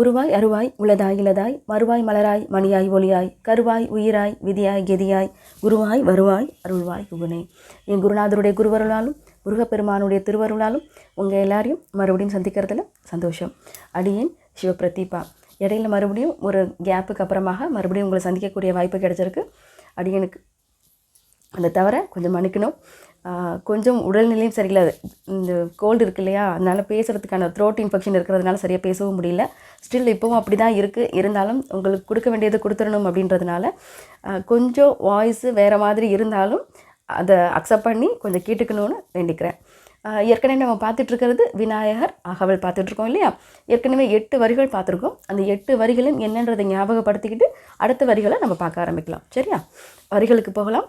உருவாய் அருவாய் உளதாய் இலதாய் மறுவாய் மலராய் மணியாய் ஒளியாய் கருவாய் உயிராய் விதியாய் கெதியாய் குருவாய் வருவாய் அருள்வாய் குகுனே என் குருநாதருடைய குருவருளாலும் முருகப்பெருமானுடைய திருவருளாலும் உங்கள் எல்லாரையும் மறுபடியும் சந்திக்கிறதுல சந்தோஷம். அடியேன் சிவபிரதீபா இடையில மறுபடியும் ஒரு கேப்புக்கு அப்புறமாக மறுபடியும் உங்களை சந்திக்கக்கூடிய வாய்ப்பு கிடைச்சிருக்கு. அடியனுக்கு அந்த தவிர கொஞ்சம் மன்னிக்கணும். கொஞ்சம் உடல்நிலையும் சரியில்லை. இந்த கோல்டு இருக்கு இல்லையா? அதனால் பேசுகிறதுக்கான த்ரோட் இன்ஃபெக்ஷன் இருக்கிறதுனால சரியாக பேசவும் முடியல. ஸ்டில் இப்போவும் அப்படி தான் இருக்குது இருந்தாலும் உங்களுக்கு கொடுக்க வேண்டியது கொடுத்துடணும் அப்படின்றதுனால கொஞ்சம் வாய்ஸு வேறு மாதிரி இருந்தாலும் அதை அக்செப்ட் பண்ணி கொஞ்சம் கேட்டுக்கணும்னு வேண்டிக்கிறேன். ஏற்கனவே நம்ம பார்த்துட்ருக்கிறது விநாயகர் அகவல் பார்த்துட்ருக்கோம் இல்லையா? ஏற்கனவே எட்டு வரிகள் பார்த்துருக்கோம். அந்த எட்டு வரிகளும் என்னன்றதை ஞாபகப்படுத்திக்கிட்டு அடுத்த வரிகளை நம்ம பார்க்க ஆரம்பிக்கலாம். சரியா? வரிகளுக்கு போகலாம்.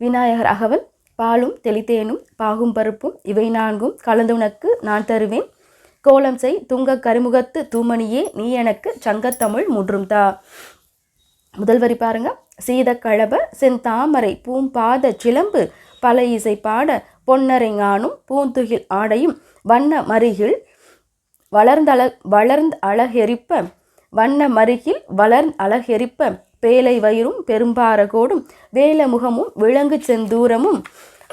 விநாயகர் அகவல் பாலும் தெளித்தேனும் பாகும் பருப்பும் இவை நான்கும் கலந்துனக்கு நான் தருவேன். கோலம் செய் துங்க கருமுகத்து தூமணியே நீ எனக்கு சங்கத்தமிழ் முற்றும் தா முதல் வரி பாருங்க. கழப செந்தாமரை பூம்பாத சிலம்பு பல இசை பாட பொன்னரை ஞானும் பூந்துகில் ஆடையும் வண்ண மருகில் வளர்ந்தள வளர்ந்த அழகெரிப்ப வண்ண மருகில் வளர்ந்த அழகெரிப்ப பேலை வயிறும் பெரும்பாரகோடும் வேலமுகமும் விலங்கு செந்தூரமும்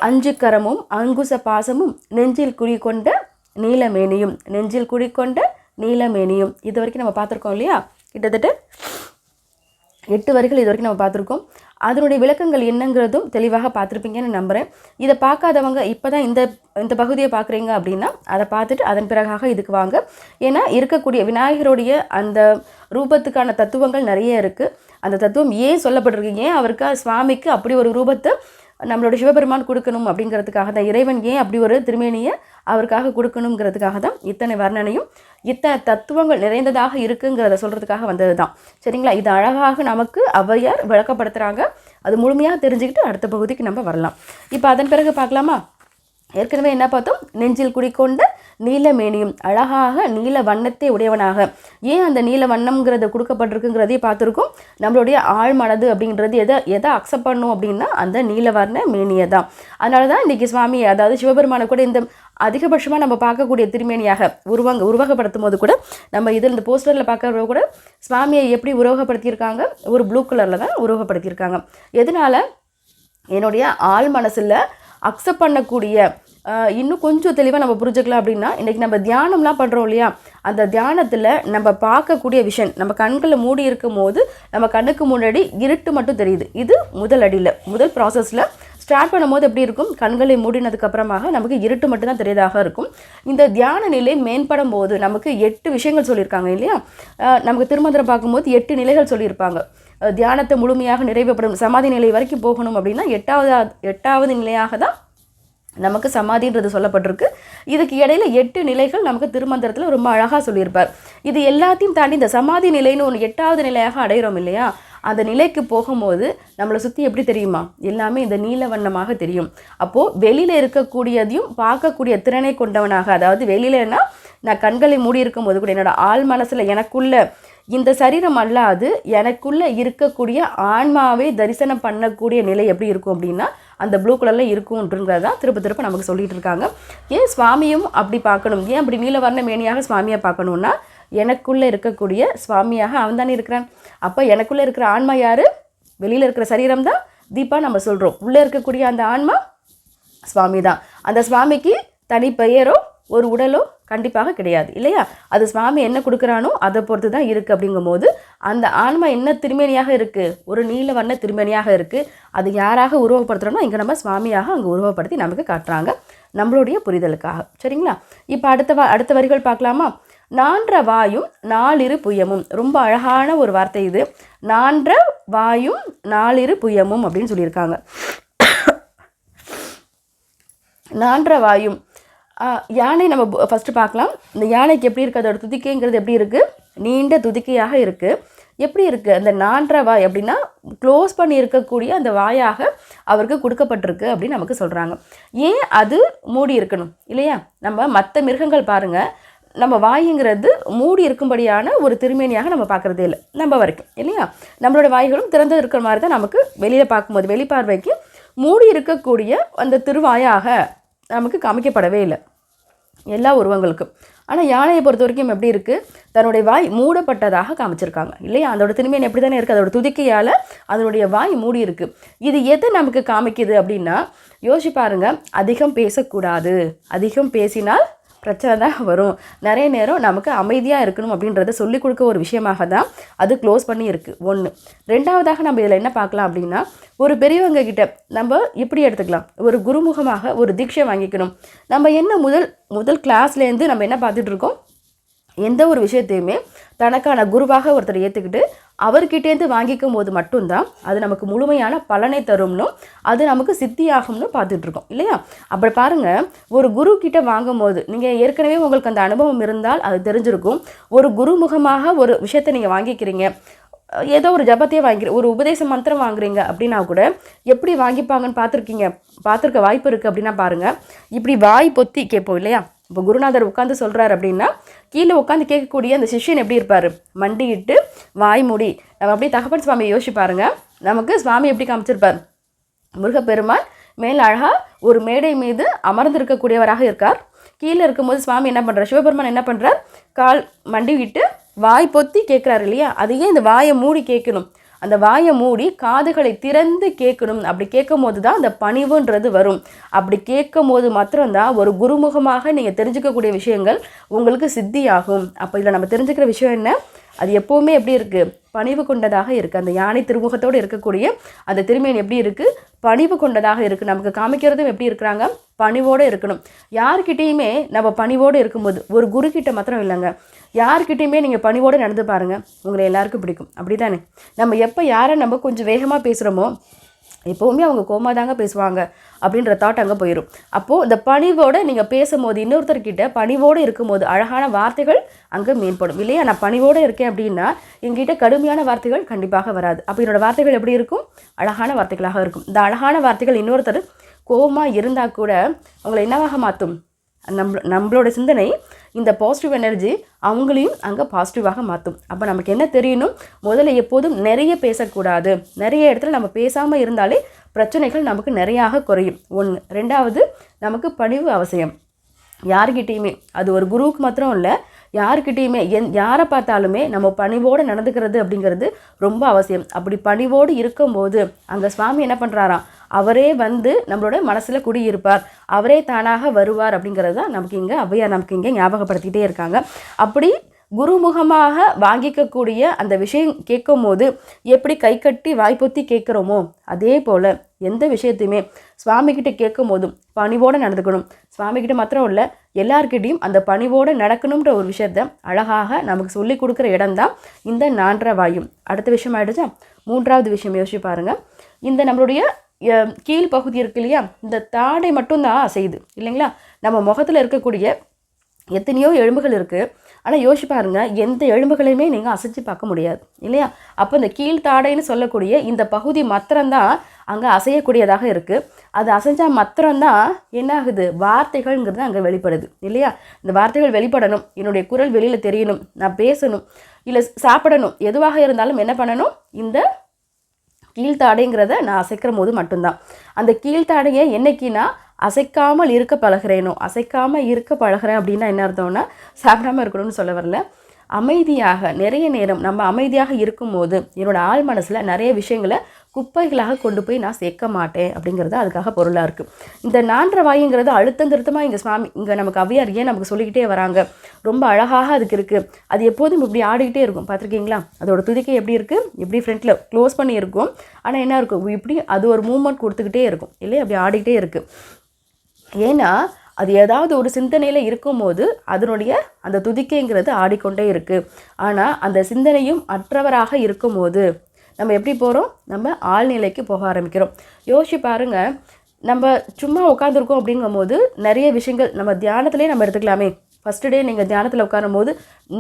அஞ்சு கரமும் அங்குச பாசமும் நெஞ்சில் குடிக்கொண்ட நீலமேனியும். நெஞ்சில் குடிக்கொண்ட நீலமேனியும். இது வரைக்கும் நம்ம பார்த்துருக்கோம் இல்லையா? கிட்டத்தட்ட எட்டு வரிகள் இது வரைக்கும் நம்ம பார்த்துருக்கோம். அதனுடைய விளக்கங்கள் என்னங்கிறதும் தெளிவாக பார்த்துருப்பீங்கன்னு நம்புகிறேன் இதை பார்க்காதவங்க இப்போ தான் இந்த இந்த பகுதியை பார்க்குறீங்க அப்படின்னா அதை பார்த்துட்டு அதன் பிறகாக இதுக்கு வாங்க. ஏன்னா இருக்கக்கூடிய விநாயகருடைய அந்த ரூபத்துக்கான தத்துவங்கள் நிறைய இருக்குது அந்த தத்துவம் ஏன் சொல்லப்பட்டிருக்கு? ஏன் அவருக்கு சுவாமிக்கு அப்படி ஒரு ரூபத்தை நம்மளோட சிவபெருமான் கொடுக்கணும் அப்படிங்கிறதுக்காக தான். இறைவன் ஏன் அப்படி ஒரு திருமேனியை அவருக்காக கொடுக்கணுங்கிறதுக்காக தான் இத்தனை வர்ணனையும் இத்தனை தத்துவங்கள் நிறைந்ததாக இருக்குங்கிறத சொல்கிறதுக்காக வந்தது தான். சரிங்களா? இது அழகாக நமக்கு ஔவையார் விளக்கப்படுத்துகிறாங்க அது முழுமையாக தெரிஞ்சுக்கிட்டு அடுத்த பகுதிக்கு நம்ம வரலாம். இப்போ அதன் பிறகு பார்க்கலாமா? ஏற்கனவே என்ன பார்த்தோம்? நெஞ்சில் குடிக்கொண்ட நீலமேனியும் அழகாக நீல வண்ணத்தை உடையவனாக. ஏன் அந்த நீல வண்ணம்ங்கிறது கொடுக்கப்பட்டிருக்குங்கிறதையும் பார்த்துருக்கோம். நம்மளுடைய ஆழ்மனது அப்படின்றது எதை எதை அக்செப்ட் பண்ணும் அப்படின்னா அந்த நீலவர்ண மேனியை தான். அதனால தான் இன்றைக்கி சுவாமி அதாவது சிவபெருமானை கூட இந்த அதிகபட்சமாக நம்ம பார்க்கக்கூடிய திருமேனியாக உருவாங்க உருவகப்படுத்தும் போது கூட நம்ம இதில் இந்த போஸ்டரில் பார்க்குறவங்க கூட சுவாமியை எப்படி உருவகப்படுத்தியிருக்காங்க? ஒரு ப்ளூ கலரில் தான் உருவகப்படுத்தியிருக்காங்க. எதனால்? என்னுடைய ஆள் மனசில் அக்செப்ட் பண்ணக்கூடிய இன்னும் கொஞ்சம் தெளிவாக நம்ம புரிஞ்சுக்கலாம் அப்படின்னா இன்றைக்கி நம்ம தியானம்லாம் பண்ணுறோம் இல்லையா? அந்த தியானத்தில் நம்ம பார்க்கக்கூடிய விஷன் நம்ம கண்களை மூடி இருக்கும் போது நம்ம கண்ணுக்கு முன்னாடி இருட்டு மட்டும் தெரியுது. இது முதல் அடியில். முதல் ப்ராசஸில் ஸ்டார்ட் பண்ணும்போது எப்படி இருக்கும்? கண்களை மூடினதுக்கப்புறமாக நமக்கு இருட்டு மட்டும்தான் தெரியதாக இருக்கும். இந்த தியான நிலை மேம்படும் போது நமக்கு எட்டு விஷயங்கள் சொல்லியிருக்காங்க இல்லையா? நமக்கு திருமந்திரம் பார்க்கும்போது எட்டு நிலைகள் சொல்லியிருப்பாங்க. தியானத்தை முழுமையாக நிறைவுபடும் சமாதி நிலை வரைக்கும் போகணும் அப்படின்னா எட்டாவது எட்டாவது நிலையாக தான் நமக்கு சமாதின்றது சொல்லப்பட்டிருக்கு. இதுக்கு இடையில எட்டு நிலைகள் நமக்கு திருமந்திரத்தில் ரொம்ப அழகாக சொல்லியிருப்பார். இது எல்லாத்தையும் தாண்டி இந்த சமாதி நிலைன்னு ஒன்று எட்டாவது நிலையாக அடைகிறோம் இல்லையா? அந்த நிலைக்கு போகும்போது நம்மளை சுற்றி எப்படி தெரியுமா? எல்லாமே இந்த நீல வண்ணமாக தெரியும். அப்போது வெளியில் இருக்கக்கூடியதையும் பார்க்கக்கூடிய திறனை கொண்டவனாக அதாவது வெளியிலனா நான் கண்களை மூடி இருக்கும்போது கூட என்னோட ஆள் மனசில் எனக்குள்ள இந்த சரீரம் அல்லாது எனக்குள்ளே இருக்கக்கூடிய ஆன்மாவை தரிசனம் பண்ணக்கூடிய நிலை எப்படி இருக்கும் அப்படின்னா அந்த ப்ளூ கலரில் இருக்கும்ன்றத தான் திருப்ப திருப்ப நமக்கு சொல்லிகிட்டு இருக்காங்க. ஏன் சுவாமியும் அப்படி பார்க்கணும்? ஏன் அப்படி நீலவர்ண மேனியாக சுவாமியை பார்க்கணுன்னா எனக்குள்ளே இருக்கக்கூடிய சுவாமியாக அவன் தானே இருக்கிறான். அப்போ எனக்குள்ளே இருக்கிற ஆன்மா யார்? வெளியில் இருக்கிற சரீரம் தான். தீபா நம்ம சொல்கிறோம் உள்ளே இருக்கக்கூடிய அந்த ஆன்மா சுவாமி தான் அந்த சுவாமிக்கு தனி பெயரோ ஒரு உடலோ கண்டிப்பாக கிடையாது இல்லையா? அது சுவாமி என்ன கொடுக்குறானோ அதை பொறுத்து தான் இருக்குது அப்படிங்கும்போது அந்த ஆன்மா என்ன திருமேனியாக இருக்குது ஒரு நீல வண்ண திருமேனியாக இருக்குது அது யாராக உருவப்படுத்துகிறோமோ இங்கே நம்ம சுவாமியாக அங்கே உருவப்படுத்தி நமக்கு காட்டுறாங்க நம்மளுடைய புரிதலுக்காக. சரிங்களா? இப்போ அடுத்த வா அடுத்த வரிகள் பார்க்கலாமா? நான்ற வாயும் நாலிரு புயமும். ரொம்ப அழகான ஒரு வார்த்தை இது. நான்ற வாயும் நாலிரு புயமும் அப்படின்னு சொல்லியிருக்காங்க. நான்ற வாயும் யானை நம்ம ஃபஸ்ட்டு பார்க்கலாம். இந்த யானைக்கு எப்படி இருக்குது அதோட துதிக்கைங்கிறது எப்படி இருக்குது நீண்ட துதிக்கையாக இருக்குது எப்படி இருக்குது அந்த நான்ற வாய் அப்படின்னா க்ளோஸ் பண்ணி இருக்கக்கூடிய அந்த வாயாக அவருக்கு கொடுக்கப்பட்டிருக்கு அப்படின்னு நமக்கு சொல்கிறாங்க ஏன் அது மூடி இருக்கணும்? இல்லையா? நம்ம மற்ற மிருகங்கள் பாருங்கள் நம்ம வாய்ங்கிறது மூடி இருக்கும்படியான ஒரு திருமேனியாக நம்ம பார்க்குறதே இல்லை. நம்ம வரைக்கும். இல்லையா? நம்மளோட வாய்களும் திறந்து இருக்கிற மாதிரி தான் நமக்கு வெளியில் பார்க்கும்போது வெளிப்பார்வைக்கு மூடி இருக்கக்கூடிய அந்த திருவாயாக நமக்கு காமிக்கப்படவே இல்லை. எல்லா உருவங்களுக்கும். ஆனால் யானையை பொறுத்த வரைக்கும் எப்படி இருக்குது தன்னுடைய வாய் மூடப்பட்டதாக காமிச்சிருக்காங்க. இல்லையா? அதோட திரும்பியன் எப்படி தானே இருக்குது அதோட துதிக்கையால் அதனுடைய வாய் மூடி இருக்குது இது எது நமக்கு காமிக்குது அப்படின்னா யோசிச்சு பாருங்க. அதிகம் பேசக்கூடாது. அதிகம் பேசினால் பிரச்சனை தான் வரும். நிறைய நேரம் நமக்கு அமைதியாக இருக்கணும் அப்படின்றத சொல்லிக் கொடுக்க ஒரு விஷயமாக தான் அது க்ளோஸ் பண்ணி இருக்குது ஒன்று ரெண்டாவதாக நம்ம இதில் என்ன பார்க்கலாம் அப்படின்னா ஒரு பெரியவங்க கிட்ட நம்ம இப்படி எடுத்துக்கலாம். ஒரு குருமுகமாக ஒரு தீட்சை வாங்கிக்கணும். நம்ம என்ன முதல் முதல் கிளாஸ்லேருந்து நம்ம என்ன பார்த்துட்ருக்கோம் எந்த ஒரு விஷயத்தையுமே தனக்கான குருவாக ஒருத்தர் ஏற்றுக்கிட்டு அவர்கிட்டேருந்து வாங்கிக்கும் போது மட்டும்தான் அது நமக்கு முழுமையான பலனை தரும்னும் அது நமக்கு சித்தியாகும்னு பார்த்துட்ருக்கோம். இல்லையா? அப்படி பாருங்கள் ஒரு குரு கிட்ட வாங்கும் போது நீங்கள் ஏற்கனவே உங்களுக்கு அந்த அனுபவம் இருந்தால் அது தெரிஞ்சிருக்கும். ஒரு குருமுகமாக ஒரு விஷயத்தை நீங்கள் வாங்கிக்கிறீங்க ஏதோ ஒரு ஜபத்தையே வாங்கிக்கிறீங்க ஒரு உபதேச மந்திரம் வாங்குறீங்க அப்படின்னா கூட எப்படி வாங்கிப்பாங்கன்னு பார்த்துருக்கீங்க பார்த்துருக்க வாய்ப்பு இருக்குது அப்படின்னா பாருங்கள் இப்படி வாய் பொத்தி கேட்போம் இல்லையா? இப்போ குருநாதர் உட்காந்து சொல்கிறார் அப்படின்னா கீழே உட்காந்து கேட்கக்கூடிய அந்த சிஷ்யன் எப்படி இருப்பார்? மண்டியிட்டு வாய் மூடி. நம்ம அப்படியே தகப்பன் சுவாமியை யோசிப்பாருங்க நமக்கு சுவாமி எப்படி காமிச்சிருப்பார்? முருகப்பெருமான் மேல் அழகாக ஒரு மேடை மீது அமர்ந்திருக்கக்கூடியவராக இருக்கார். கீழே இருக்கும்போது சுவாமி என்ன பண்ணுறார் சிவபெருமான் என்ன பண்ணுறார் கால் மண்டி விட்டு வாய் பொத்தி கேட்குறாரு இல்லையா? அதையே இந்த வாயை மூடி கேட்கணும். அந்த வாயை மூடி காதுகளை திறந்து கேட்கணும். அப்படி கேட்கும் போது தான் அந்த பணிவுன்றது வரும். அப்படி கேட்கும் போது மாத்திரம்தான் ஒரு குருமுகமாக நீங்கள் தெரிஞ்சுக்கக்கூடிய விஷயங்கள் உங்களுக்கு சித்தியாகும். அப்போ இதில் நம்ம தெரிஞ்சுக்கிற விஷயம் என்ன? அது எப்போவுமே எப்படி இருக்குது பணிவு கொண்டதாக இருக்குது அந்த யானை திருமுகத்தோடு இருக்கக்கூடிய அந்த திருமேன் எப்படி இருக்குது பணிவு கொண்டதாக இருக்குது நமக்கு காமிக்கிறதும் எப்படி இருக்கிறாங்க? பணிவோடு இருக்கணும். யார்கிட்டேயுமே நம்ம பணிவோடு இருக்கும்போது ஒரு குரு மாத்திரம் இல்லைங்க. யார்கிட்டையுமே நீங்கள் பணிவோடு நடந்து பாருங்கள் உங்களை எல்லாருக்கும் பிடிக்கும். அப்படி தானே நம்ம எப்போ யாரை நம்ம கொஞ்சம் வேகமாக பேசுகிறோமோ எப்போவுமே அவங்க கோமா தாங்க பேசுவாங்க அப்படின்ற தாட் அங்கே போயிடும் அப்போது இந்த பணிவோடு நீங்கள் பேசும்போது இன்னொருத்தர்கிட்ட பணிவோடு இருக்கும்போது அழகான வார்த்தைகள் அங்கே மேம்படும். இல்லையா? நான் பணிவோடு இருக்கேன் அப்படின்னா எங்கிட்ட கடுமையான வார்த்தைகள் கண்டிப்பாக வராது. அப்போ என்னோடய வார்த்தைகள் எப்படி இருக்கும்? அழகான வார்த்தைகளாக இருக்கும். இந்த அழகான வார்த்தைகள் இன்னொருத்தர் கோபமாக இருந்தால் கூட அவங்களை என்னவாக மாற்றும் நம்ம நம்மளோட சிந்தனை இந்த பாசிட்டிவ் எனர்ஜி அவங்களையும் அங்கே பாசிட்டிவாக மாற்றும் அப்போ நமக்கு என்ன தெரியணும்? முதல்ல எப்போதும் நிறைய பேசக்கூடாது. நிறைய இடத்துல நம்ம பேசாமல் இருந்தாலே பிரச்சனைகள் நமக்கு நிறையாக குறையும். ஒன்று ரெண்டாவது நமக்கு பணிவு அவசியம். யார்கிட்டேயுமே அது ஒரு குருவுக்கு மாத்திரம் இல்லை. யார்கிட்டேயுமே என் யாரை பார்த்தாலுமே நம்ம பணிவோடு நடந்துக்கிறது அப்படிங்கிறது ரொம்ப அவசியம். அப்படி பணிவோடு இருக்கும்போது அங்கே சுவாமி என்ன பண்ணுறாராம் அவரே வந்து நம்மளோட மனசில் குடியிருப்பார். அவரே தானாக வருவார் அப்படிங்கிறது தான் நமக்கு இங்கே ஔவையார் நமக்கு இங்கே ஞாபகப்படுத்திகிட்டே இருக்காங்க. அப்படி குருமுகமாக வாங்கிக்கக்கூடிய அந்த விஷயம் கேட்கும் போது எப்படி கை கட்டி வாய்ப்பொத்தி கேட்குறோமோ அதே போல் எந்த விஷயத்தையுமே சுவாமிகிட்ட கேட்கும் போதும் பணிவோடு நடந்துக்கணும். சுவாமிக்கிட்ட மாத்திரம் இல்லை எல்லார்கிட்டையும் அந்த பணிவோடு நடக்கணுன்ற ஒரு விஷயத்த அழகாக நமக்கு சொல்லி கொடுக்குற இடம்தான் இந்த நான்ற வாயும் அடுத்த விஷயம் ஆகிடுச்சா மூன்றாவது விஷயம் யோசிச்சு பாருங்கள் இந்த நம்மளுடைய கீழ் பகுதி இருக்கு இல்லையா? இந்த தாடை மட்டும்தான் அசையுது இல்லைங்களா? நம்ம முகத்தில் இருக்கக்கூடிய எத்தனையோ எலும்புகள் இருக்குது ஆனால் யோசிச்சு பாருங்க எந்த எலும்புகளையுமே நீங்கள் அசைச்சு பார்க்க முடியாது இல்லையா? அப்போ இந்த கீழ்த்தாடைன்னு சொல்லக்கூடிய இந்த பகுதி மாத்திரம்தான் அங்கே அசையக்கூடியதாக இருக்குது அது அசைஞ்சால் மாத்திரம்தான் என்ன ஆகுது வார்த்தைகள்ங்கிறது அங்கே வெளிப்படுது இல்லையா? இந்த வார்த்தைகள் வெளிப்படணும் என்னுடைய குரல் வெளியில் தெரியணும் நான் பேசணும் இல்லை சாப்பிடணும் எதுவாக இருந்தாலும் என்ன பண்ணணும்? இந்த கீழ்த்தாடைங்கிறத நான் அசைக்கிற போது மட்டும்தான். அந்த கீழ்த்தாடையை என்னைக்குன்னா அசைக்காமல் இருக்க பழகிறேனோ அசைக்காமல் இருக்க பழகிறேன் அப்படின்னா என்ன அர்த்தம்னா சாப்பிடாமல் இருக்கணும்னு சொல்ல வரல. அமைதியாக நிறைய நேரம் நம்ம அமைதியாக இருக்கும்போது என்னோடய ஆள் மனசில் நிறைய விஷயங்களை குப்பைகளாக கொண்டு போய் நான் சேர்க்க மாட்டேன் அப்படிங்கிறது அதுக்காக பொருளாக இருக்குது இந்த நான்ற வாயுங்கிறது அழுத்தம் திருத்தமாக இங்கே சுவாமி இங்கே நமக்கு அவ்வியார் ஏன் நமக்கு சொல்லிக்கிட்டே வராங்க? ரொம்ப அழகாக அதுக்கு இருக்குது அது எப்போதும் இப்படி ஆடிக்கிட்டே இருக்கும். பார்த்துருக்கீங்களா? அதோட துதிக்கை எப்படி இருக்குது இப்படி ஃப்ரண்ட்டில் க்ளோஸ் பண்ணி இருக்கும். ஆனால் என்ன இருக்கும்? இப்படி அது ஒரு மூமெண்ட் கொடுத்துக்கிட்டே இருக்கும். இல்லை அப்படி ஆடிக்கிட்டே இருக்குது ஏன்னா அது ஏதாவது ஒரு சிந்தனையில் இருக்கும்போது அதனுடைய அந்த துதிக்கைங்கிறது ஆடிக்கொண்டே இருக்குது ஆனால் அந்த சிந்தனையும் அற்றவராக இருக்கும்போது நம்ம எப்படி போகிறோம் நம்ம ஆழ்நிலைக்கு போக ஆரம்பிக்கிறோம். யோசிச்சு பாருங்க. நம்ம சும்மா உட்காந்துருக்கோம் அப்படிங்கும்போது நிறைய விஷயங்கள் நம்ம தியானத்துலேயே நம்ம எடுத்துக்கலாமே. ஃபஸ்ட்டு டே நீங்கள் தியானத்தில் உட்காரும் போது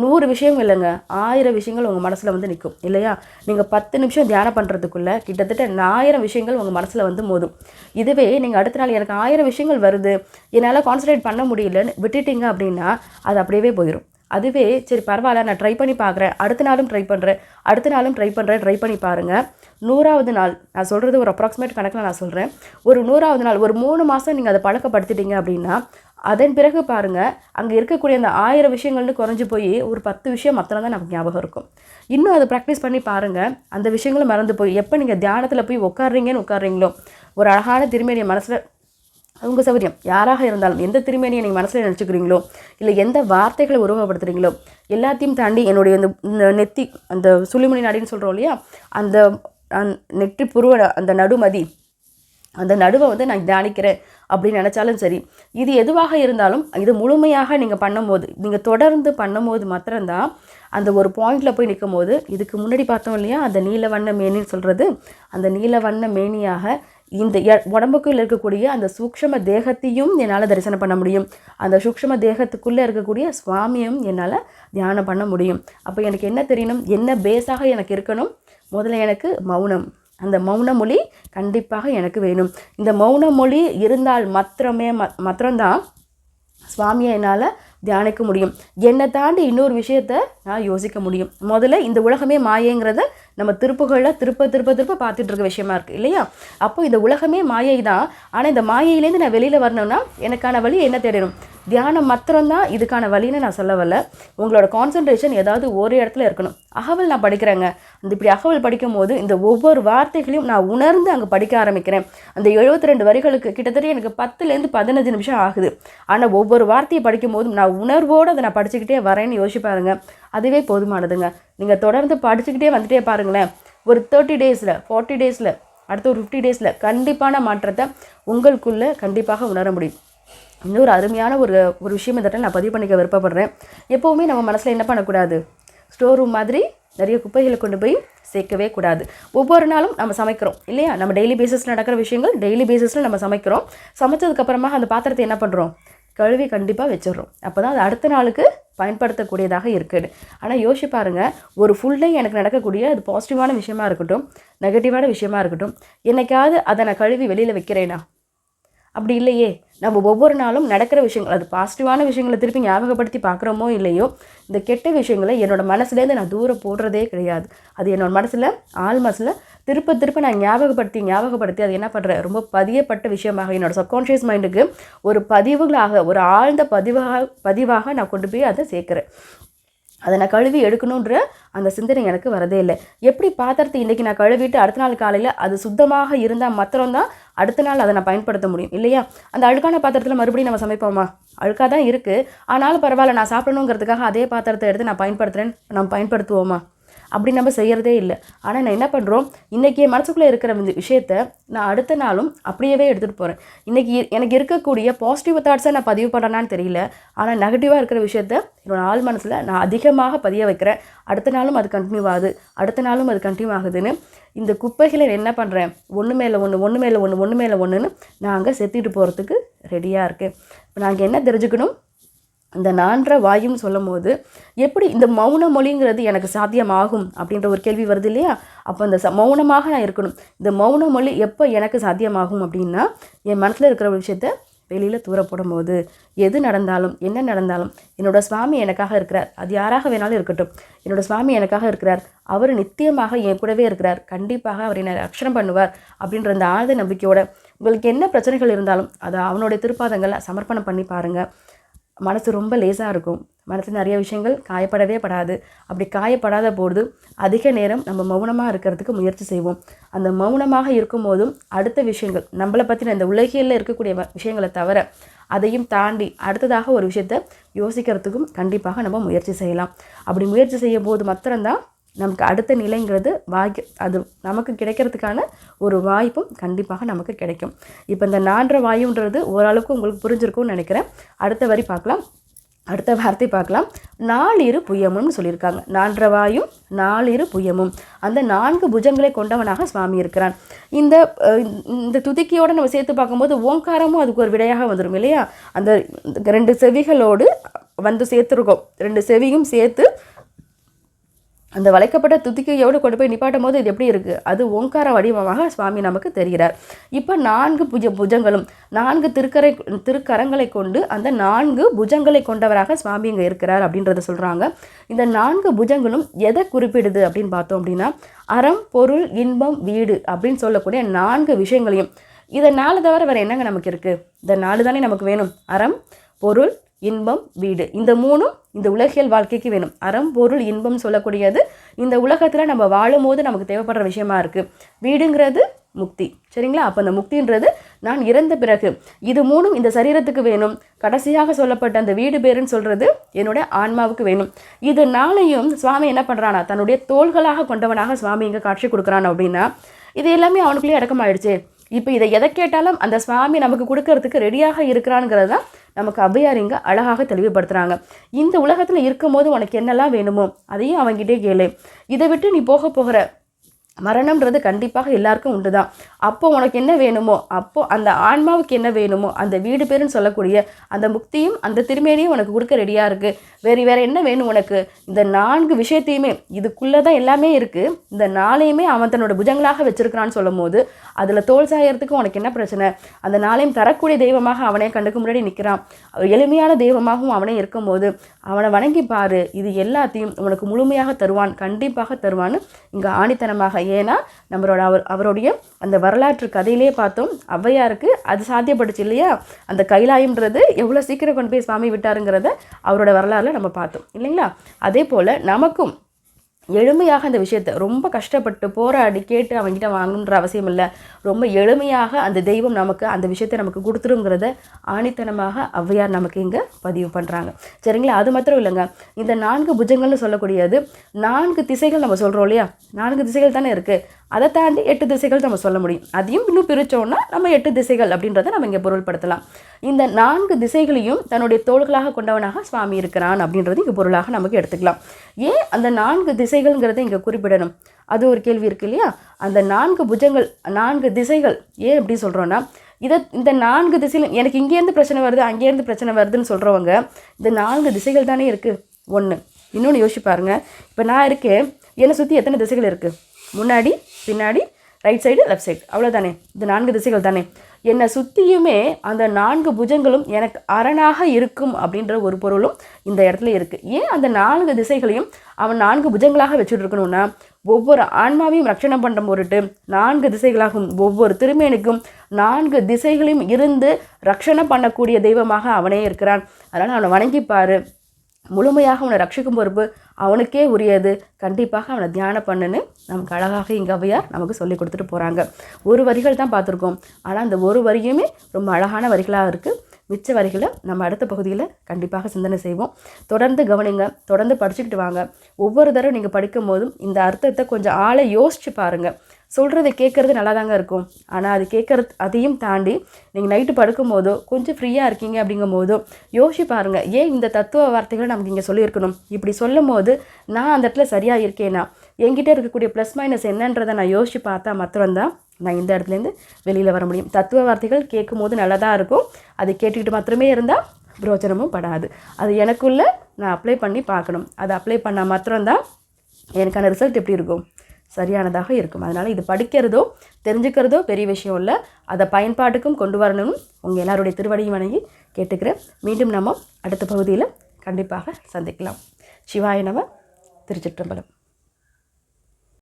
நூறு விஷயம் இல்லைங்க. ஆயிரம் விஷயங்கள் உங்கள் மனசில் வந்து நிற்கும் இல்லையா? நீங்கள் பத்து நிமிஷம் தியானம் பண்ணுறதுக்குள்ளே கிட்டத்தட்ட ஆயிரம் விஷயங்கள் உங்கள் மனசில் வந்து மோதும். இதுவே நீங்கள் அடுத்த நாள் எனக்கு ஆயிரம் விஷயங்கள் வருது. என்னால் கான்சன்ட்ரேட் பண்ண முடியலன்னு விட்டுட்டீங்க அப்படின்னா அது அப்படியே போயிடும் அதுவே சரி பரவாயில்ல நான் ட்ரை பண்ணி பார்க்குறேன். அடுத்த நாளும் ட்ரை பண்ணுறேன் அடுத்த நாளும் ட்ரை பண்ணுறேன் ட்ரை பண்ணி பாருங்கள் நூறாவது நாள் நான் சொல்கிறது ஒரு அப்ராக்சிமேட் கணக்கில் நான் சொல்கிறேன் ஒரு நூறாவது நாள் ஒரு மூணு மாதம் நீங்கள் அதை பழக்கப்படுத்திட்டீங்க அப்படின்னா அதன் பிறகு பாருங்கள் அங்கே இருக்கக்கூடிய அந்த ஆயிரம் விஷயங்கள்னு குறைஞ்சி போய் ஒரு பத்து விஷயம் மத்தனம் தான் நமக்கு ஞாபகம் இருக்கும். இன்னும் அதை ப்ராக்டிஸ் பண்ணி பாருங்கள் அந்த விஷயங்களும் மறந்து போய் எப்போ நீங்கள் தியானத்தில் போய் உட்காடுறீங்கன்னு உட்காடுறீங்களோ ஒரு அழகான திருமணியை மனசில் உங்கள் சௌரியம் யாராக இருந்தாலும் எந்த திருமணியை நீங்கள் மனசில் நினச்சிக்கிறீங்களோ இல்லை எந்த வார்த்தைகளை உருவப்படுத்துகிறீங்களோ எல்லாத்தையும் தாண்டி என்னுடைய இந்த நெத்தி அந்த சுழிமணி நாடின்னு சொல்கிறோம் இல்லையா? அந்த நெற்றி புருவ அந்த நடுமதி அந்த நடுவை வந்து நான் தியானிக்கிறேன் அப்படின்னு நினச்சாலும் சரி இது எதுவாக இருந்தாலும் இது முழுமையாக நீங்கள் பண்ணும்போது நீங்கள் தொடர்ந்து பண்ணும்போது மாத்திரம்தான் அந்த ஒரு பாயிண்டில் போய் நிற்கும் போது இதுக்கு முன்னாடி பார்த்தோம் இல்லையா? அந்த நீல வண்ண மேனின்னு சொல்கிறது அந்த நீல வண்ண மேனியாக இந்த எ- உடம்புக்குள்ள இருக்கக்கூடிய அந்த சூக்ஷ்ம தேகத்தையும் என்னால் தரிசனம் பண்ண முடியும். அந்த சூக்ஷ்ம தேகத்துக்குள்ளே இருக்கக்கூடிய சுவாமியும் என்னால் தியானம் பண்ண முடியும். அப்போ எனக்கு என்ன தெரியணும்? என்ன பேஸாக எனக்கு இருக்கணும்? முதல்ல எனக்கு மௌனம். அந்த மௌன மொழி கண்டிப்பாக எனக்கு வேணும். இந்த மௌன மொழி இருந்தால் மாத்திரமே ம மாத்திரம்தான் சுவாமியை என்னால் தியானிக்க முடியும். என்னை தாண்டி இன்னொரு விஷயத்த நான் யோசிக்க முடியும். முதல்ல இந்த உலகமே மாயைங்கிறத நம்ம திருப்புகளில் திருப்ப திருப்ப திருப்ப பார்த்துட்டு இருக்க விஷயமா இருக்குது இல்லையா? அப்போ இந்த உலகமே மாயை தான் ஆனால் இந்த மாயையிலேருந்து நான் வெளியில் வரணும்னா எனக்கான வழி என்ன தேடணும்? தியானம் மாத்திரம்தான் இதுக்கான வழின்னு நான் சொல்ல வரல. உங்களோட கான்சன்ட்ரேஷன் ஏதாவது ஒரு இடத்துல இருக்கணும். அகவல் நான் படிக்கிறேங்க. அந்த இப்படி அகவல் படிக்கும் போது இந்த ஒவ்வொரு வார்த்தைகளையும் நான் உணர்ந்து அங்கே படிக்க ஆரம்பிக்கிறேன். அந்த 72 ரெண்டு வரிகளுக்கு கிட்டத்தட்ட எனக்கு பத்துலேருந்து பதினஞ்சு நிமிஷம் ஆகுது. ஆனால் ஒவ்வொரு வார்த்தையை படிக்கும் போதும் நான் உணர்வோடு அதை நான் படிச்சுக்கிட்டே வரேன்னு யோசிப்பாருங்க அதுவே போதுமானதுங்க. நீங்கள் தொடர்ந்து படிச்சுக்கிட்டே வந்துட்டே பாருங்களேன். ஒரு தேர்ட்டி டேஸில் ஃபார்ட்டி டேஸில் அடுத்த ஒரு ஃபிஃப்டி டேஸில் கண்டிப்பான மாற்றத்தை உங்களுக்குள்ளே கண்டிப்பாக உணர முடியும். இன்னொரு அருமையான ஒரு ஒரு விஷயம் இந்த நான் பதிவு பண்ணிக்க விருப்பப்படுறேன். எப்போவுமே நம்ம மனசில் என்ன பண்ணக்கூடாது? ஸ்டோர் ரூம் மாதிரி நிறைய குப்பைகளை கொண்டு போய் சேர்க்கவே கூடாது. ஒவ்வொரு நாளும் நம்ம சமைக்கிறோம் இல்லையா? நம்ம டெய்லி பேசிஸில் நடக்கிற விஷயங்கள் டெய்லி பேசிஸில் நம்ம சமைக்கிறோம். சமைச்சதுக்கப்புறமா அந்த பாத்திரத்தை என்ன பண்ணுறோம் கழுவி கண்டிப்பாக வச்சிடுறோம். அப்போ தான் அது அடுத்த நாளுக்கு பயன்படுத்தக்கூடியதாக இருக்குது. ஆனால் யோசிச்சு பாருங்கள் ஒரு ஃபுல் டே எனக்கு நடக்கக்கூடிய அது பாசிட்டிவான விஷயமா இருக்கட்டும் நெகட்டிவான விஷயமா இருக்கட்டும் என்னைக்காவது அதை நான் கழுவி வெளியில் வைக்கிறேனா? அப்படி இல்லையே. நம்ம ஒவ்வொரு நாளும் நடக்கிற விஷயங்கள் அது பாசிட்டிவான விஷயங்களை திருப்பி ஞாபகப்படுத்தி பார்க்குறோமோ இல்லையோ இந்த கெட்ட விஷயங்களை என்னோடய மனசுலேருந்து நான் தூரம் போடுறதே கிடையாது. அது என்னோடய மனசில் ஆள் மனசில் திருப்ப திருப்ப நான் ஞாபகப்படுத்தி ஞாபகப்படுத்தி அது என்ன பண்ணுறேன் ரொம்ப பதியப்பட்ட விஷயமாக என்னோடய சப்கான்ஷியஸ் மைண்டுக்கு ஒரு பதிவுகளாக ஒரு ஆழ்ந்த பதிவாக பதிவாக நான் கொண்டு போய் அதை சேர்க்குறேன். அதை நான் கழுவி எடுக்கணுன்ற அந்த சிந்தனை எனக்கு வரதே இல்லை. எப்படி பாத்திரத்தை இன்றைக்கி நான் கழுவிட்டு அடுத்த நாள் காலையில் அது சுத்தமாக இருந்தால் மாத்திரம்தான் அடுத்த நாள் அதை நான் பயன்படுத்த முடியும் இல்லையா? அந்த அழுக்கான பாத்திரத்தில் மறுபடியும் நம்ம சமைப்போமா? அழுக்காக தான் இருக்குது ஆனாலும் பரவாயில்ல நான் சாப்பிடணுங்கிறதுக்காக அதே பாத்திரத்தை எடுத்து நான் பயன்படுத்துகிறேன் நம்ம பயன்படுத்துவோமா? அப்படி நம்ம செய்கிறதே இல்லை. ஆனால் நான் என்ன பண்ணுறோம் இன்றைக்கி என் மனசுக்குள்ளே இருக்கிற விஷயத்த நான் அடுத்த நாளும் அப்படியே எடுத்துகிட்டு போகிறேன் இன்றைக்கி எனக்கு இருக்கக்கூடிய பாசிட்டிவ் தாட்ஸை நான் பதிவு பண்ணுறேனான்னு தெரியல. ஆனால் நெகட்டிவாக இருக்கிற விஷயத்த என்னோடய ஆள் மனசில் நான் அதிகமாக பதிய வைக்கிறேன். அடுத்த நாளும் அது கண்டினியூ ஆகுது. அடுத்த நாளும் அது கண்டினியூ ஆகுதுன்னு இந்த குப்பைகளை நான் என்ன பண்ணுறேன் ஒன்று மேலே ஒன்று ஒன்று மேலே ஒன்று ஒன்று மேலே ஒன்றுன்னு நான் அங்கே செத்திட்டு போகிறதுக்கு ரெடியாக இருக்கேன். இப்போ நாங்கள் என்ன தெரிஞ்சுக்கணும்? இந்த நான்ற வாயும் சொல்லும் போது எப்படி இந்த மௌன மொழிங்கிறது எனக்கு சாத்தியமாகும்? அப்படின்ற ஒரு கேள்வி வருது இல்லையா? அப்போ இந்த ச மௌனமாக நான் இருக்கணும். இந்த மௌன மொழி எப்போ எனக்கு சாத்தியமாகும் அப்படின்னா என் மனசில் இருக்கிற ஒரு விஷயத்த வெளியில் தூர போடும்போது எது நடந்தாலும் என்ன நடந்தாலும் என்னோட சுவாமி எனக்காக இருக்கிறார். அது யாராக வேணாலும் இருக்கட்டும். என்னோட சுவாமி எனக்காக இருக்கிறார். அவர் நித்தியமாக என் கூடவே இருக்கிறார். கண்டிப்பாக அவர் என்னை ரட்சணம் பண்ணுவார் அப்படின்ற அந்த ஆழ்ந்த நம்பிக்கையோட உங்களுக்கு என்ன பிரச்சனைகள் இருந்தாலும் அதை அவனுடைய திருப்பாதங்களை சமர்ப்பணம் பண்ணி பாருங்கள் மனசு ரொம்ப லேசாக இருக்கும். மனசில் நிறைய விஷயங்கள் காயப்படவே படாது. அப்படி காயப்படாத போது அதிக நேரம் நம்ம மௌனமாக இருக்கிறதுக்கு முயற்சி செய்வோம். அந்த மௌனமாக இருக்கும்போதும் அடுத்த விஷயங்கள் நம்மளை பற்றின இந்த உலகியலில் இருக்கக்கூடிய விஷயங்களை தவிர அதையும் தாண்டி அடுத்ததாக ஒரு விஷயத்தை யோசிக்கிறதுக்கும் கண்டிப்பாக நம்ம முயற்சி செய்யலாம். அப்படி முயற்சி செய்யும் போது மாத்திரம்தான் நமக்கு அடுத்த நிலைங்கிறது வாய்க்கு அது நமக்கு கிடைக்கிறதுக்கான ஒரு வாய்ப்பும் கண்டிப்பாக நமக்கு கிடைக்கும். இப்போ இந்த நான்ற வாயுன்றது ஓரளவுக்கு உங்களுக்கு புரிஞ்சிருக்கும்னு நினைக்கிறேன். அடுத்த வரி பார்க்கலாம். அடுத்த வார்த்தை பார்க்கலாம். நாலிரு புயமும்னு சொல்லியிருக்காங்க. நான்ற வாயும் நாலிரு புயமும். அந்த நான்கு புஜங்களை கொண்டவனாக சுவாமி இருக்கிறான். இந்த இந்த துதிக்கியோடு நம்ம சேர்த்து பார்க்கும்போது ஓங்காரமும் அதுக்கு ஒரு விடையாக வந்துடும் இல்லையா? அந்த ரெண்டு செவிகளோடு வந்து சேர்த்துருக்கோம். ரெண்டு செவியும் சேர்த்து அந்த வளைக்கப்பட்ட துதிக்கையோடு கொண்டு போய் நிப்பாட்டும் போது இது எப்படி இருக்குது அது ஓங்கார வடிவமாக சுவாமி நமக்கு தெரிகிறார். இப்போ நான்கு புஜ புஜங்களும் நான்கு திருக்கரை திருக்கரங்களை கொண்டு அந்த நான்கு புஜங்களை கொண்டவராக சுவாமி இங்கே இருக்கிறார் அப்படின்றத சொல்கிறாங்க இந்த நான்கு புஜங்களும் எதை குறிப்பிடுது அப்படின்னு பார்த்தோம் அப்படின்னா அறம் பொருள் இன்பம் வீடு அப்படின்னு சொல்லக்கூடிய நான்கு விஷயங்களையும். இதை நாலு தவிர வேறு என்னங்க நமக்கு இருக்குது இந்த நாலு தானே நமக்கு வேணும். அறம் பொருள் இன்பம் வீடு. இந்த மூணும் இந்த உலகியல் வாழ்க்கைக்கு வேணும். அறம் பொருள் இன்பம் சொல்லக்கூடியது இந்த உலகத்தில் நம்ம வாழும்போது நமக்கு தேவைப்படுற விஷயமா இருக்குது வீடுங்கிறது முக்தி. சரிங்களா? அப்போ அந்த முக்தின்றது நான் இறந்த பிறகு. இது மூணும் இந்த சரீரத்துக்கு வேணும். கடைசியாக சொல்லப்பட்ட அந்த வீடு பேருன்னு சொல்கிறது என்னுடைய ஆன்மாவுக்கு வேணும். இது நாளையும் சுவாமி என்ன பண்ணுறானா தன்னுடைய தோள்களாக கொண்டவனாக சுவாமி இங்கே காட்சி கொடுக்குறான் அப்படின்னா இது எல்லாமே அவனுக்குள்ளேயே அடக்கமாயிடுச்சு. இப்போ இதை எதை கேட்டாலும் அந்த சுவாமி நமக்கு கொடுக்கறதுக்கு ரெடியாக இருக்கிறாங்கிறது தான் நமக்கு அவ்வையார் இங்கே அழகாக தெளிவுபடுத்துகிறாங்க இந்த உலகத்தில் இருக்கும்போது உனக்கு என்னெல்லாம் வேணுமோ அதையும் அவங்ககிட்டே கேளு. இதை விட்டு நீ போக போகிற மரணம்ன்றது கண்டிப்பாக எல்லாருக்கும் உண்டு தான் அப்போ உனக்கு என்ன வேணுமோ அப்போ அந்த ஆன்மாவுக்கு என்ன வேணுமோ அந்த வீடு பேருன்னு சொல்லக்கூடிய அந்த முக்தியும் அந்த திருமேனியும் உனக்கு கொடுக்க ரெடியாக இருக்குது வேறு வேறு என்ன வேணும் உனக்கு? இந்த நான்கு விஷயத்தையுமே இதுக்குள்ளே தான் எல்லாமே இருக்குது இந்த நாளையுமே அவன் தன்னோட புஜங்களாக வச்சிருக்கிறான்னு சொல்லும் போது அதில் தோல் சாயறதுக்கு உனக்கு என்ன பிரச்சனை? அந்த நாளையும் தரக்கூடிய தெய்வமாக அவனே கண்டுக்கு முன்னாடி நிற்கிறான் எளிமையான தெய்வமாகவும் அவனே இருக்கும்போது அவனை வணங்கி பாரு. இது எல்லாத்தையும் உனக்கு முழுமையாக தருவான் கண்டிப்பாக தருவான்னு இங்கே ஆணித்தனமாக ஏன்னா நம்மளோட அவர் அவருடைய அந்த வரலாற்று கதையிலே பார்த்தோம் ஔவையாருக்கு அது சாத்தியப்பட்டுச்சு இல்லையா? அந்த கைலாயம்ன்றது எவ்வளோ சீக்கிரம் கொண்டு போய் சுவாமி விட்டாருங்கிறத அவரோட வரலாறுல நம்ம பார்த்தோம் இல்லைங்களா? அதே போல் நமக்கும் எளிமையாக அந்த விஷயத்தை ரொம்ப கஷ்டப்பட்டு போராடி கேட்டு அவன்கிட்ட வாங்கணுன்ற அவசியம் இல்லை. ரொம்ப எளிமையாக அந்த தெய்வம் நமக்கு அந்த விஷயத்தை நமக்கு கொடுத்துருங்கிறத ஆணித்தனமாக ஔவையார் நமக்கு இங்கே பதிவு பண்ணுறாங்க சரிங்களா? அது மாத்திரம் இல்லைங்க. இந்த நான்கு புஜங்கள்னு சொல்லக்கூடியது நான்கு திசைகள் நம்ம சொல்கிறோம் இல்லையா? நான்கு திசைகள் தானே இருக்குது அதை தாண்டி எட்டு திசைகள் நம்ம சொல்ல முடியும். அதையும் இன்னும் பிரித்தோன்னா நம்ம எட்டு திசைகள் அப்படின்றத நம்ம இங்கே பொருள்படுத்தலாம். இந்த நான்கு திசைகளையும் தன்னுடைய தோள்களாக கொண்டவனாக சுவாமி இருக்கிறான் அப்படின்றது இங்கே பொருளாக நமக்கு எடுத்துக்கலாம். ஏன் அந்த நான்கு திசைகள்ங்கிறத இங்கே குறிப்பிடணும்? அது ஒரு கேள்வி இருக்கு இல்லையா? அந்த நான்கு புஜங்கள் நான்கு திசைகள் ஏன் எப்படி சொல்கிறோன்னா இதை இந்த நான்கு திசையில் எனக்கு இங்கேருந்து பிரச்சனை வருது அங்கேருந்து பிரச்சனை வருதுன்னு சொல்கிறவங்க இந்த நான்கு திசைகள் தானே இருக்குது ஒன்று இன்னொன்று யோசிச்சு பாருங்கள் இப்போ நான் இருக்கேன் என்னை சுற்றி எத்தனை திசைகள் இருக்குது முன்னாடி பின்னாடி ரைட் சைடு லெஃப்ட் சைடு அவ்வளோதானே இந்த நான்கு திசைகள் தானே என்னை சுற்றியுமே அந்த நான்கு புஜங்களும் எனக்கு அரணாக இருக்கும் அப்படின்ற ஒரு பொருளும் இந்த இடத்துல இருக்குது ஏன் அந்த நான்கு திசைகளையும் அவன் நான்கு புஜங்களாக வச்சுட்டு இருக்கணும்னா ஒவ்வொரு ஆன்மாவையும் ரட்சணம் பண்ணுற பொருட்டு நான்கு திசைகளாகும் ஒவ்வொரு திருமேனுக்கும் நான்கு திசைகளையும் இருந்து ரட்சணம் பண்ணக்கூடிய தெய்வமாக அவனே இருக்கிறான். அதனால் அவனை வணங்கிப்பார். முழுமையாக அவனை ரட்சிக்கும் பொறுப்பு அவனுக்கே உரியது. கண்டிப்பாக அவனை தியானம் பண்ணுன்னு நமக்கு அழகாக இங்கே நமக்கு சொல்லி கொடுத்துட்டு போகிறாங்க ஒரு வரிகள் தான் பார்த்துருக்கோம். ஆனால் அந்த ஒரு வரியுமே ரொம்ப அழகான வரிகளாக இருக்குது மிச்ச வரிகளை நம்ம அடுத்த பகுதியில் கண்டிப்பாக சிந்தனை செய்வோம். தொடர்ந்து கவனிங்க. தொடர்ந்து படிச்சுக்கிட்டு வாங்க. ஒவ்வொரு தடவை நீங்கள் படிக்கும் போதும் இந்த அர்த்தத்தை கொஞ்சம் ஆளை யோசிச்சு பாருங்கள் சொல்கிறத கேட்குறது நல்லா தாங்க இருக்கும். ஆனால் அது கேட்குறது அதையும் தாண்டி நீங்கள் நைட்டு படுக்கும் போதோ கொஞ்சம் ஃப்ரீயாக இருக்கீங்க அப்படிங்கும் போதோ யோசிச்சு பாருங்கள் ஏன் இந்த தத்துவ வார்த்தைகளை நமக்கு இங்கே சொல்லியிருக்கணும்? இப்படி சொல்லும் போது நான் அந்த இடத்துல சரியாக இருக்கேனா? என்கிட்ட இருக்கக்கூடிய ப்ளஸ் மைனஸ் என்னன்றதை நான் யோசிச்சு பார்த்தா மாத்திரம்தான் நான் இந்த இடத்துலேருந்து வெளியில் வர முடியும். தத்துவ வார்த்தைகள் கேட்கும் போது நல்லா தான் இருக்கும். அது கேட்டுக்கிட்டு மாத்திரமே இருந்தால் பிரோஜனமும் படாது. அது எனக்குள்ளே நான் அப்ளை பண்ணி பார்க்கணும். அதை அப்ளை பண்ணால் மாத்திரம்தான் எனக்கான ரிசல்ட் எப்படி இருக்கும்? சரியானதாக இருக்கும். அதனால் இது படிக்கிறதோ தெரிஞ்சுக்கிறதோ பெரிய விஷயம் இல்லை. அதை பயன்பாட்டுக்கும் கொண்டு வரணும்னு உங்கள் எல்லாருடைய திருவடியும் வணங்கி கேட்டுக்கிறேன். மீண்டும் நம்ம அடுத்த பகுதியில் கண்டிப்பாக சந்திக்கலாம். சிவாய நம திருச்சிற்றம்பலம்.